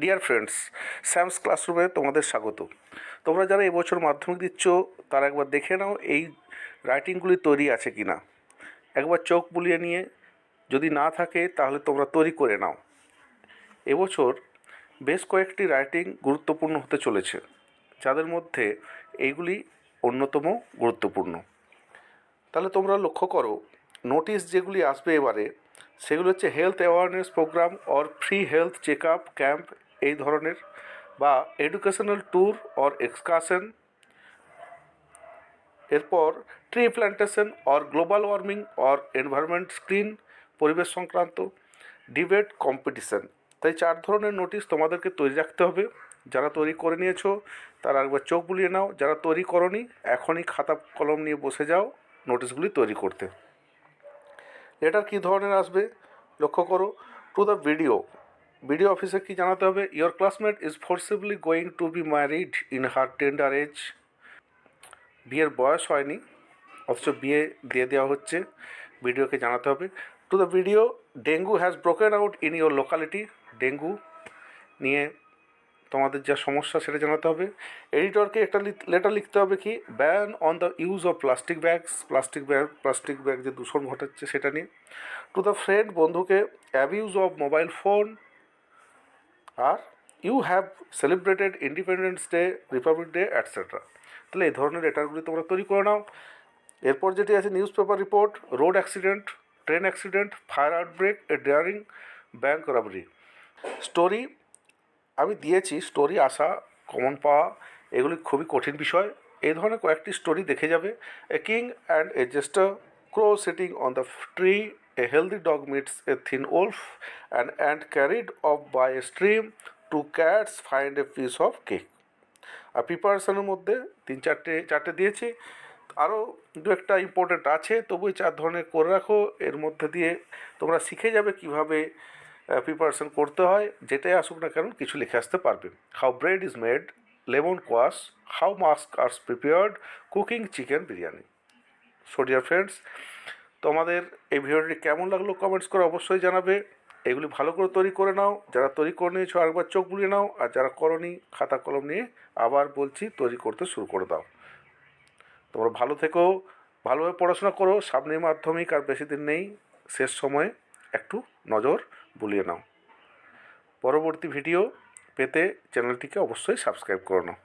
Dear friends Sam's ক্লাসরুমে তোমাদের স্বাগত। তোমরা যারা এবছর মাধ্যমিক দিচ্ছ, তারা একবার দেখে নাও এই রাইটিংগুলি তৈরি আছে কি না একবার চোখ বুলিয়ে নিয়ে, যদি না থাকে, তাহলে তোমরা তৈরি করে নাও। এবছর বেশ কয়েকটি রাইটিং গুরুত্বপূর্ণ হতে চলেছে, যাদের মধ্যে এইগুলি অন্যতম গুরুত্বপূর্ণ। তাহলে তোমরা লক্ষ্য করো নোটিশ যেগুলি আসবে এবারে, সেগুলো হচ্ছে health awareness programme or free health check up camp এই ধরনের বা এডুকেশনাল ট্যুর অর এক্সকারশন এরপর tree plantation or global warming or environment screen পরিবেশ সংক্রান্ত ডিবেট কম্পিটিশন তাই চার ধরনের নোটিশ তোমাদেরকে তৈরি রাখতে হবে। যারা তৈরি করে নিয়েছো, তারা একবার চোখ বুলিয়ে নাও। যারা তৈরি করনি, এখনই খাতা কলম নিয়ে বসে যাও নোটিশগুলি তৈরি করতে। লেটার কী ধরনের আসবে? লক্ষ্য করো। টু দ্য ভিডিও ভিডিও অফিসে কি জানাতে হবে? Your classmate is forcibly going to be married in her tender age বিয়ের বয়স হয়নি, অথচ বিয়ে দিয়ে দেওয়া হচ্ছে। ভিডিওকে জানাতে হবে। To the video dengue has broken out in your locality dengue নিয়ে তোমাদের যা সমস্যা সেটা জানাতে হবে। এডিটরকে একটা লেটার লিখতে হবে কি ban on the use of plastic bags plastic bag plastic bag যে দূষণ ঘটাচ্ছে সেটা নিয়ে। টু দ্য ফ্রেন্ড বন্ধুকে abuse of mobile phone are you have celebrated Independence Day Republic Day etcetera তাহলে এই ধরনের লেটারগুলি তোমরা তৈরি করে নাও। এরপর যেটি আছে newspaper report road accident train accident fire outbreak a daring bank robbery story আমি দিয়েছি স্টোরি আসা কমন পাওয়া, এগুলি খুবই কঠিন বিষয়। এই ধরনের কয়েকটি স্টোরি দেখে যাবে। A king and a jester crow sitting on the tree a healthy dog meets a thin wolf and and carried off by a stream two cats find a piece of cake আর প্রিপারেশনের মধ্যে তিন চারটে চারটে দিয়েছি। আরও দু একটা ইম্পর্টেন্ট আছে, তবু চার ধরনের করে রাখো। এর মধ্যে দিয়ে তোমরা শিখে যাবে কীভাবে প্রিপারেশন করতে হয়। যেটাই আসুক না কেন, কিছু লিখে আসতে পারবে। How bread is made lemon squash how mask are prepared cooking chicken biryani. So friends তোমাদের এই ভিডিওটি কেমন লাগল কমেন্টস করে অবশ্যই জানাবে। এগুলি ভালো করে তৈরি করে নাও। যারা তৈরি করে নিয়েছো আরেকবার চোখ বুলিয়ে নাও। আর যারা করনি, খাতা কলম নিয়ে আবার বলছি তৈরি করতে শুরু করে দাও। তোমরা ভালো থেকো, ভালোভাবে পড়াশোনা করো, সামনে মাধ্যমিক আর বেশি দিন নেই, শেষ সময়ে একটু নজর বুলিয়ে নাও। পরবর্তী ভিডিও পেতে চ্যানেলটিকে অবশ্যই সাবস্ক্রাইব করে নাও।